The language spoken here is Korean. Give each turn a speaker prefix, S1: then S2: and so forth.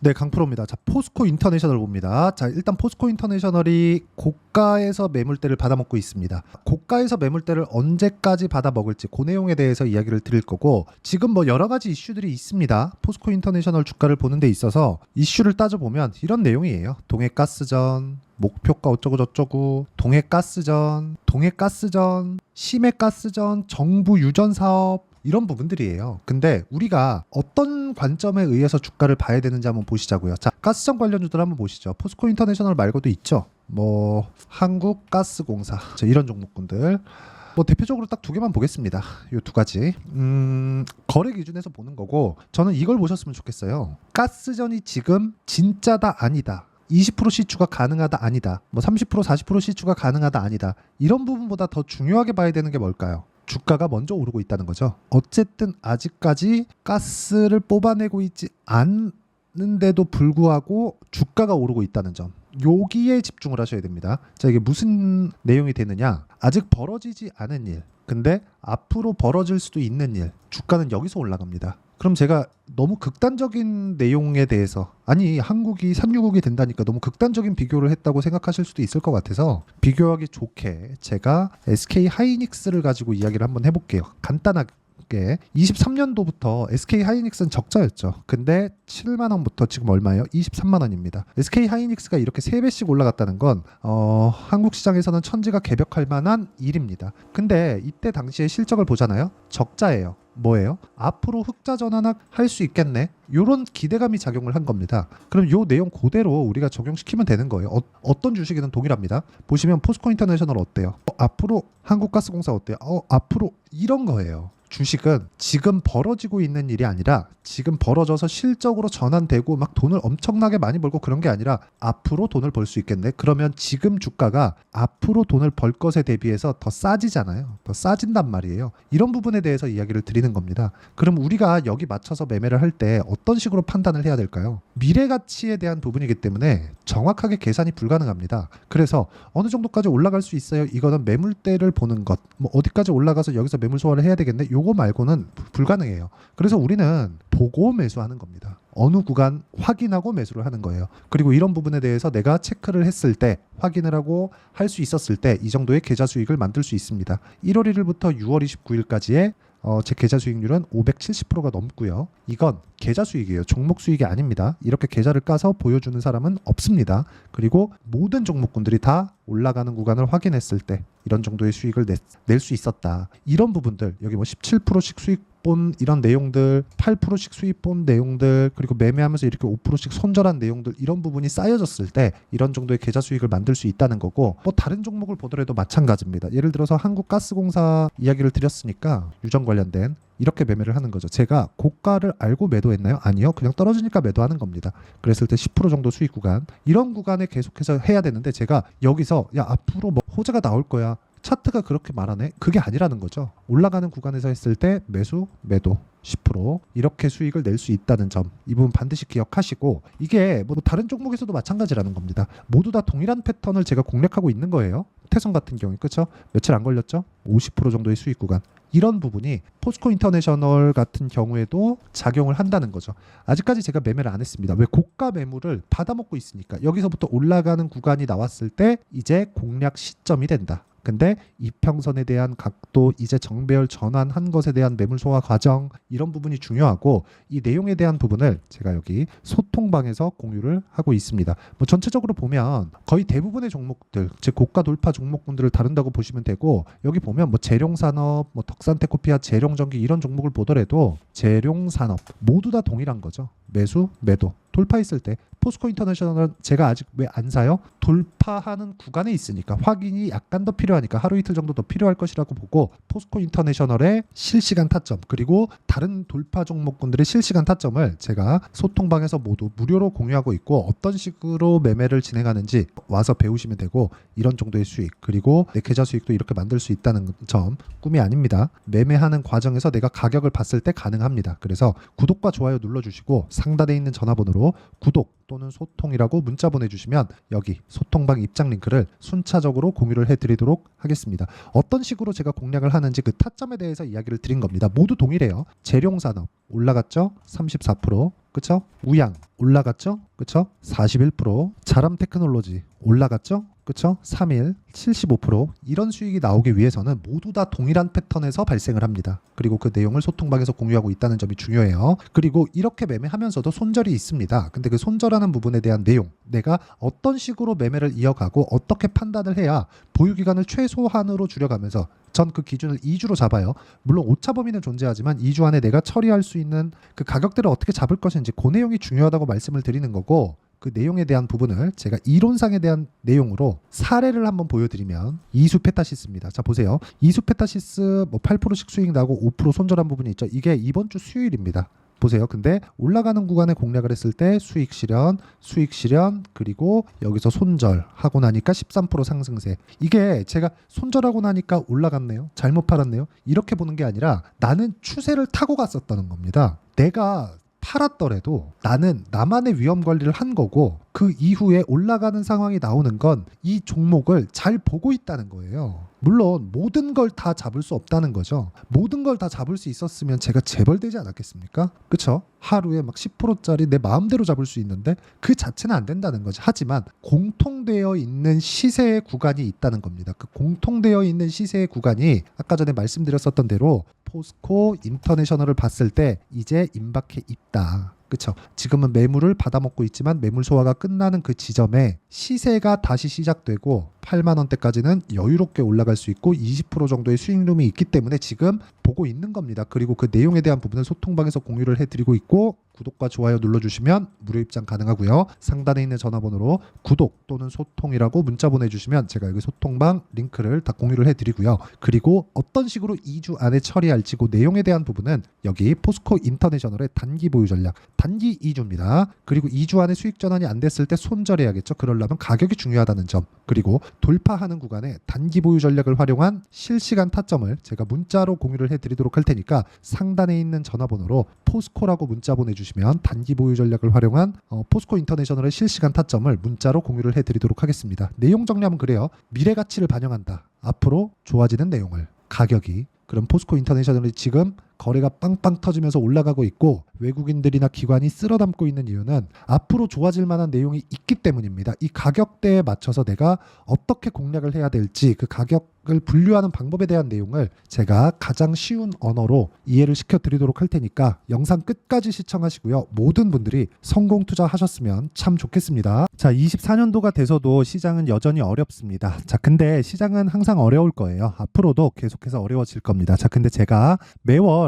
S1: 네, 강프로입니다. 자, 포스코 인터내셔널 봅니다. 자, 일단 포스코 인터내셔널이 고가에서 매물대를 받아먹고 있습니다. 고가에서 매물대를 언제까지 받아먹을지 그 내용에 대해서 이야기를 드릴 거고 지금 뭐 여러 가지 이슈들이 있습니다. 포스코 인터내셔널 주가를 보는 데 있어서 이슈를 따져보면 이런 내용이에요. 동해가스전, 목표가 어쩌고 저쩌고, 동해가스전, 동해가스전, 심해가스전, 정부 유전 사업 이런 부분들이에요. 근데 우리가 어떤 관점에 의해서 주가를 봐야 되는지 한번 보시자고요. 자, 가스전 관련주들 한번 보시죠. 포스코 인터내셔널 말고도 있죠. 뭐 한국가스공사 자, 이런 종목군들. 뭐 대표적으로 딱 두 개만 보겠습니다. 요 두 가지. 음, 거래 기준에서 보는 거고 저는 이걸 보셨으면 좋겠어요. 가스전이 지금 진짜다 아니다. 20% 시추가 가능하다 아니다. 뭐 30% 40% 시추가 가능하다 아니다. 이런 부분보다 더 중요하게 봐야 되는 게 뭘까요? 주가가 먼저 오르고 있다는 거죠. 어쨌든 아직까지 가스를 뽑아내고 있지 않는데도 불구하고 주가가 오르고 있다는 점. 여기에 집중을 하셔야 됩니다. 자, 이게 무슨 내용이 되느냐? 아직 벌어지지 않은 일. 근데 앞으로 벌어질 수도 있는 일. 주가는 여기서 올라갑니다. 그럼 제가 너무 극단적인 내용에 대해서 아니 한국이 산유국이 된다니까 너무 극단적인 비교를 했다고 생각하실 수도 있을 것 같아서 비교하기 좋게 제가 SK 하이닉스를 가지고 이야기를 한번 해볼게요. 간단하게 23년도부터 SK 하이닉스는 적자였죠. 근데 7만 원부터 지금 얼마예요? 23만 원입니다. SK 하이닉스가 이렇게 3배씩 올라갔다는 건 어, 한국 시장에서는 천지가 개벽할 만한 일입니다. 근데 이때 당시의 실적을 보잖아요. 적자예요. 뭐예요? 앞으로 흑자 전환을 할수 있겠네. 요런 기대감이 작용을 한 겁니다. 그럼 요 내용 그대로 우리가 적용시키면 되는 거예요. 어, 떤 주식이든 동일합니다. 보시면 포스코 인터내셔널 어때요? 어, 앞으로 한국가스공사 어때요? 어, 앞으로 이런 거예요. 주식은 지금 벌어지고 있는 일이 아니라 지금 벌어져서 실적으로 전환되고 막 돈을 엄청나게 많이 벌고 그런 게 아니라 앞으로 돈을 벌 수 있겠네. 그러면 지금 주가가 앞으로 돈을 벌 것에 대비해서 더 싸지잖아요. 더 싸진단 말이에요. 이런 부분에 대해서 이야기를 드리는 겁니다. 그럼 우리가 여기 맞춰서 매매를 할 때 어떤 식으로 판단을 해야 될까요? 미래 가치에 대한 부분이기 때문에 정확하게 계산이 불가능합니다. 그래서 어느 정도까지 올라갈 수 있어요? 이거는 매물대를 보는 것. 뭐 어디까지 올라가서 여기서 매물 소화를 해야 되겠네? 요거 말고는 불- 불가능해요. 그래서 우리는 보고 매수하는 겁니다. 어느 구간 확인하고 매수를 하는 거예요. 그리고 이런 부분에 대해서 내가 체크를 했을 때 확인을 하고 할 수 있었을 때 이 정도의 계좌 수익을 만들 수 있습니다. 1월 1일부터 6월 29일까지의 어, 제 계좌 수익률은 570%가 넘고요. 이건 계좌 수익이에요. 종목 수익이 아닙니다. 이렇게 계좌를 까서 보여주는 사람은 없습니다. 그리고 모든 종목군들이 다 올라가는 구간을 확인했을 때 이런 정도의 수익을 낼 수 있었다. 이런 부분들 여기 뭐 17%씩 수익 본 이런 내용들, 8%씩 수익 본 내용들, 그리고 매매하면서 이렇게 5%씩 손절한 내용들 이런 부분이 쌓여졌을 때 이런 정도의 계좌 수익을 만들 수 있다는 거고 뭐 다른 종목을 보더라도 마찬가지입니다. 예를 들어서 한국가스공사 이야기를 드렸으니까 유전 관련된 이렇게 매매를 하는 거죠. 제가 고가를 알고 매도했나요? 아니요. 그냥 떨어지니까 매도하는 겁니다. 그랬을 때 10% 정도 수익 구간 이런 구간에 계속해서 해야 되는데 제가 여기서 야 앞으로 뭐 호재가 나올 거야. 차트가 그렇게 말하네. 그게 아니라는 거죠. 올라가는 구간에서 했을 때 매수, 매도 10% 이렇게 수익을 낼 수 있다는 점 이 부분 반드시 기억하시고 이게 뭐 다른 종목에서도 마찬가지라는 겁니다. 모두 다 동일한 패턴을 제가 공략하고 있는 거예요. 태성 같은 경우 그렇죠? 며칠 안 걸렸죠? 50% 정도의 수익 구간 이런 부분이 포스코 인터내셔널 같은 경우에도 작용을 한다는 거죠. 아직까지 제가 매매를 안 했습니다. 왜 고가 매물을 받아먹고 있으니까 여기서부터 올라가는 구간이 나왔을 때 이제 공략 시점이 된다. 근데 이평선에 대한 각도 이제 정배열 전환한 것에 대한 매물 소화 과정 이런 부분이 중요하고 이 내용에 대한 부분을 제가 여기 소통방에서 공유를 하고 있습니다. 뭐 전체적으로 보면 거의 대부분의 종목들 즉 고가 돌파 종목군들을 다룬다고 보시면 되고 여기 보면 뭐 재룡산업, 뭐 덕산테코피아, 재룡전기 이런 종목을 보더라도 재룡산업 모두 다 동일한 거죠. 매수, 매도 돌파했을 때 포스코 인터내셔널은 제가 아직 왜 안 사요? 돌파하는 구간에 있으니까 확인이 약간 더 필요하니까 하루 이틀 정도 더 필요할 것이라고 보고 포스코 인터내셔널의 실시간 타점 그리고 다른 돌파 종목군들의 실시간 타점을 제가 소통방에서 모두 무료로 공유하고 있고 어떤 식으로 매매를 진행하는지 와서 배우시면 되고 이런 정도의 수익 그리고 내 계좌 수익도 이렇게 만들 수 있다는 점 꿈이 아닙니다. 매매하는 과정에서 내가 가격을 봤을 때 가능합니다. 그래서 구독과 좋아요 눌러주시고 상단에 있는 전화번호로 구독 또는 소통이라고 문자 보내주시면 여기 소통방 입장 링크를 순차적으로 공유를 해드리도록 하겠습니다. 어떤 식으로 제가 공략을 하는지 그 타점에 대해서 이야기를 드린 겁니다. 모두 동일해요. 재룡산업 올라갔죠? 34% 그쵸? 우양 올라갔죠? 그쵸? 41% 자람 테크놀로지 올라갔죠? 그쵸? 3일 75% 이런 수익이 나오기 위해서는 모두 다 동일한 패턴에서 발생을 합니다. 그리고 그 내용을 소통방에서 공유하고 있다는 점이 중요해요. 그리고 이렇게 매매하면서도 손절이 있습니다. 근데 그 손절하는 부분에 대한 내용, 내가 어떤 식으로 매매를 이어가고 어떻게 판단을 해야 보유 기간을 최소한으로 줄여가면서 전 그 기준을 2주로 잡아요. 물론 오차 범위는 존재하지만 2주 안에 내가 처리할 수 있는 그 가격대를 어떻게 잡을 것인지 그 내용이 중요하다고 말씀을 드리는 거고 그 내용에 대한 부분을 제가 이론상에 대한 내용으로 사례를 한번 보여드리면 이수 페타시스입니다. 자 보세요. 이수 페타시스 뭐 8%씩 수익 나고 5% 손절한 부분이 있죠. 이게 이번 주 수요일입니다. 보세요. 근데 올라가는 구간에 공략을 했을 때 수익 실현, 수익 실현, 그리고 여기서 손절 하고 나니까 13% 상승세. 이게 제가 손절하고 나니까 올라갔네요. 잘못 팔았네요. 이렇게 보는 게 아니라 나는 추세를 타고 갔었다는 겁니다. 내가 팔았더라도 나는 나만의 위험 관리를 한 거고 그 이후에 올라가는 상황이 나오는 건 이 종목을 잘 보고 있다는 거예요. 물론 모든 걸 다 잡을 수 없다는 거죠. 모든 걸 다 잡을 수 있었으면 제가 재벌되지 않았겠습니까? 그쵸? 하루에 막 10%짜리 내 마음대로 잡을 수 있는데 그 자체는 안 된다는 거죠. 하지만 공통되어 있는 시세의 구간이 있다는 겁니다. 그 공통되어 있는 시세의 구간이 아까 전에 말씀드렸었던 대로 포스코 인터내셔널을 봤을 때 이제 임박해 있다. 그쵸? 지금은 매물을 받아먹고 있지만 매물 소화가 끝나는 그 지점에 시세가 다시 시작되고 8만 원대까지는 여유롭게 올라갈 수 있고 20% 정도의 수익룸이 있기 때문에 지금 보고 있는 겁니다. 그리고 그 내용에 대한 부분을 소통방에서 공유를 해드리고 있고 구독과 좋아요 눌러주시면 무료 입장 가능하고요. 상단에 있는 전화번호로 구독 또는 소통이라고 문자 보내주시면 제가 여기 소통방 링크를 다 공유를 해드리고요. 그리고 어떤 식으로 2주 안에 처리할지 그 내용에 대한 부분은 여기 포스코 인터내셔널의 단기 보유 전략 단기 2주입니다. 그리고 2주 안에 수익 전환이 안 됐을 때 손절해야겠죠. 그러려면 가격이 중요하다는 점 그리고 돌파하는 구간에 단기 보유 전략을 활용한 실시간 타점을 제가 문자로 공유를 해드리도록 할 테니까 상단에 있는 전화번호로 포스코라고 문자 보내주시면 단기 보유 전략을 활용한 어, 포스코 인터내셔널의 실시간 타점을 문자로 공유를 해드리도록 하겠습니다. 내용 정리하면 그래요. 미래 가치를 반영한다. 앞으로 좋아지는 내용을 가격이 그럼 포스코 인터내셔널이 지금 거래가 빵빵 터지면서 올라가고 있고 외국인들이나 기관이 쓸어 담고 있는 이유는 앞으로 좋아질 만한 내용이 있기 때문입니다. 이 가격대에 맞춰서 내가 어떻게 공략을 해야 될지 그 가격을 분류하는 방법에 대한 내용을 제가 가장 쉬운 언어로 이해를 시켜 드리도록 할 테니까 영상 끝까지 시청하시고요. 모든 분들이 성공 투자하셨으면 참 좋겠습니다. 자, 24년도가 돼서도 시장은 여전히 어렵습니다. 자, 근데 시장은 항상 어려울 거예요. 앞으로도 계속해서 어려워질 겁니다. 자, 근데 제가 매월